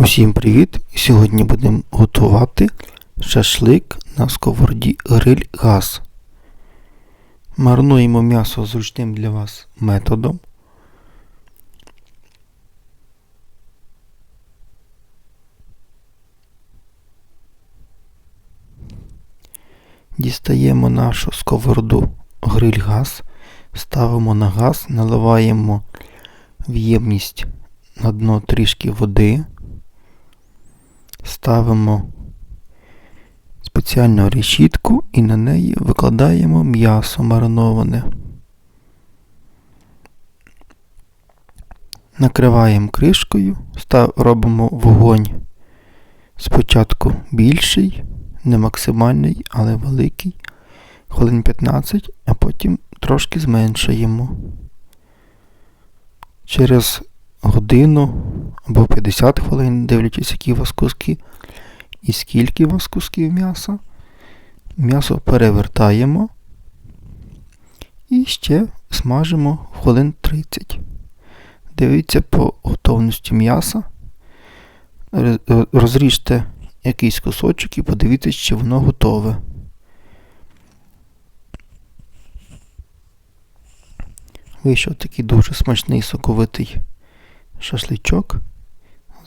Усім привіт! Сьогодні будемо готувати шашлик на сковороді гриль газ. Марнуємо м'ясо зручним для вас методом. Дістаємо нашу сковороду гриль газ, ставимо на газ, наливаємо в ємність на дно трішки води. Ставимо спеціальну решітку і на неї викладаємо м'ясо мариноване. Накриваємо кришкою, став, робимо вогонь спочатку більший, не максимальний, але великий, хвилин 15, а потім трошки зменшуємо. Через годину або 50 хвилин, дивлячись, які у вас куски і скільки у вас кусків м'яса. М'ясо перевертаємо і ще смажимо хвилин 30. Дивіться по готовності м'яса. Розріжте якийсь кусочок і подивіться, чи воно готове. Вийшов такий дуже смачний соковитий шашличок.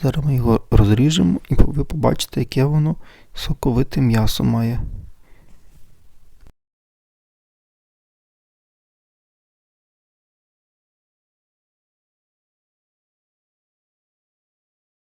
Зараз ми його розріжемо і ви побачите, яке воно соковите м'ясо має.